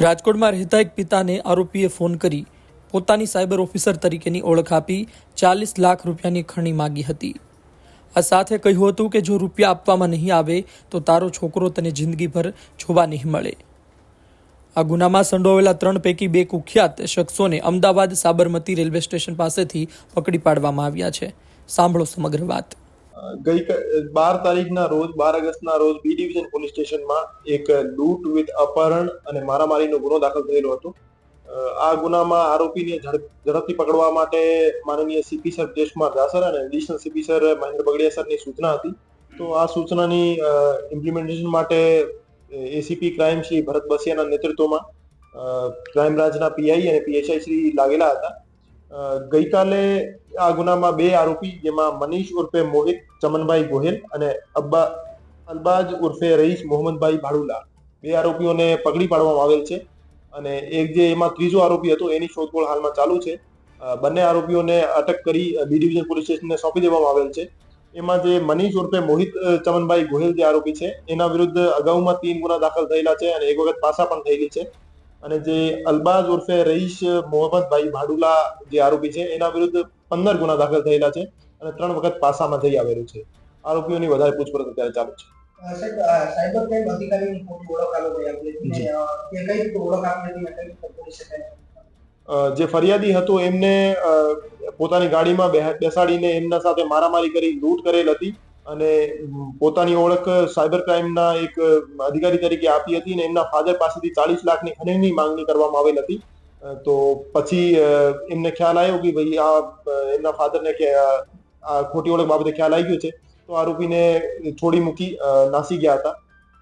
રાજકોટમાં રહેતા એક પિતાને આરોપીએ ફોન કરી પોતાની સાયબર ઓફિસર તરીકેની ઓળખ આપી ચાલીસ લાખ રૂપિયાની ખણી માગી હતી. આ સાથે કહ્યું હતું કે જો રૂપિયા આપવામાં નહીં આવે તો તારો છોકરો તને જિંદગીભર જોવા નહીં મળે. આ ગુનામાં સંડોવેલા ત્રણ પૈકી બે કુખ્યાત શખ્સોને અમદાવાદ સાબરમતી રેલવે સ્ટેશન પાસેથી પકડી પાડવામાં આવ્યા છે. સાંભળો સમગ્ર વાત. ગઈ બાર તારીખના રોજ, બાર ઓગસ્ટના રોજ બી ડિવિઝન પોલીસ સ્ટેશનમાં એક લૂંટ વિથ અપહરણ અને મારામારીનો ગુનો દાખલ થયેલો હતો. આ ગુનામાં આરોપીને ઝડપ- ઝડપથી પકડવા માટે માનનીય સીપી સર જયકુમાર દાસર અને additional CP sir Mahendra Bagadiya સરની સૂચના હતી. તો આ સૂચનાની ઇમ્પ્લિમેન્ટેશન માટે એસીપી ક્રાઇમ શ્રી ભરત બસિયાના નેતૃત્વમાં ક્રાઇમ બ્રાન્ચના પીઆઈ અને પીએસઆઈ શ્રી લાગેલા હતા. ગઈકાલે આ ગુનામાં બે આરોપી, જેમાં મનીષ ઉર્ફે મોહિત, ચમનભાઈ ગોહિલ અને અબ્બા અલબાજ ઉર્ફે રઈસ મોહમ્મદભાઈ ભાડુલા. બે આરોપીઓને પકડી પાડવામાં આવેલ છે અને એક જે એમાં ત્રીજો આરોપી હતો, એની શોધખોળ હાલમાં ચાલુ છે. બંને આરોપીઓને અટક કરી બી ડિવિઝન પોલીસ સ્ટેશનને સોંપી દેવામાં આવેલ છે. એમાં જે મનીષ ઉર્ફે મોહિત ચમનભાઈ ગોહિલ જે આરોપી છે, એના વિરુદ્ધ અગાઉમાં તીન ગુના દાખલ થયેલા છે અને એક વખત પાસા પણ થયેલી છે. અને જે અલબાજ ઉર્ફે રહીશ મોહમ્મદભાઈ ભાડુલા જે આરોપી છે એના વિરુદ્ધ પંદર ગુના દાખલ થયેલા છે અને ત્રણ વખત પાસામાં જઈ આવેલું છે. આરોપીઓની વધારે પૂછપરછ અત્યારે ચાલુ છે. સાયબર ક્રાઇમ અધિકારીની ઓળખ જી. ઓળખ ફરિયાદી હતો એમને પોતાની ગાડીમાં બેસાડીને એમના સાથે મારામારી કરી લૂંટ કરેલ હતી. અને પોતાની ઓળખ સાયબર ક્રાઇમના એક અધિકારી તરીકે આપી હતી અને એમના ફાધર પાસેથી ચાલીસ લાખની ખનીની માંગણી કરવામાં આવેલ હતી. તો પછી એમને ખ્યાલ આવ્યો કે ભાઈ આ એમના ફાધરને કે આ ખોટી ઓળખ બાબતે ખ્યાલ આવી ગયો છે. તો આરોપીને છોડી મૂકી નાસી ગયા હતા.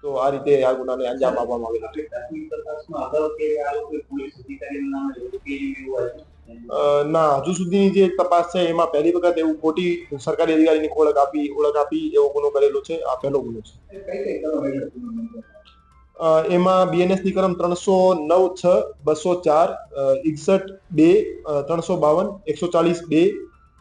તો આ રીતે આ ગુનાને અંજામ આપવામાં આવેલ હતો. ના, હજુ સુધીની જે તપાસ છે, એમાં પહેલી વખત એવું ખોટી સરકારી અધિકારીની ઓળખ આપી ઓળખ આપી એવો ગુનો કરેલો છે, આ પહેલો ગુનો છે. એમાં બીએનએસની કલમ ત્રણસો નવ છ, બસો ચાર એકસઠ બે ત્રણસો બાવન, એકસો ચાલીસ બે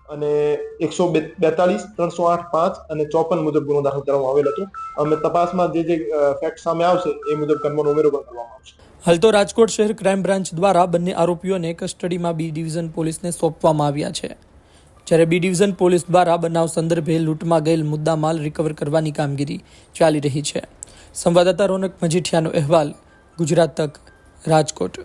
અને એકસો બેતાલીસ, ત્રણસો આઠ, પાંચ અને ચોપન મુજબ ગુનો દાખલ કરવામાં આવેલ હતો. અમે તપાસમાં જે જે ફેક્ટ સામે આવશે, એ મુજબ કર્મનો ઉમેરો પણ કરવામાં આવશે. હાલ તો રાજકોટ શહેર ક્રાઇમ બ્રાન્ચ દ્વારા બંને આરોપીઓને કસ્ટડીમાં બી ડિવિઝન પોલીસને સોંપવામાં આવ્યા છે. જ્યારે બી ડિવિઝન પોલીસ દ્વારા બનાવ સંદર્ભે લૂંટમાં ગયેલ મુદ્દામાલ રિકવર કરવાની કામગીરી ચાલી રહી છે. સંવાદદાતા રોનક મજીઠિયાનો અહેવાલ, ગુજરાત તક, રાજકોટ.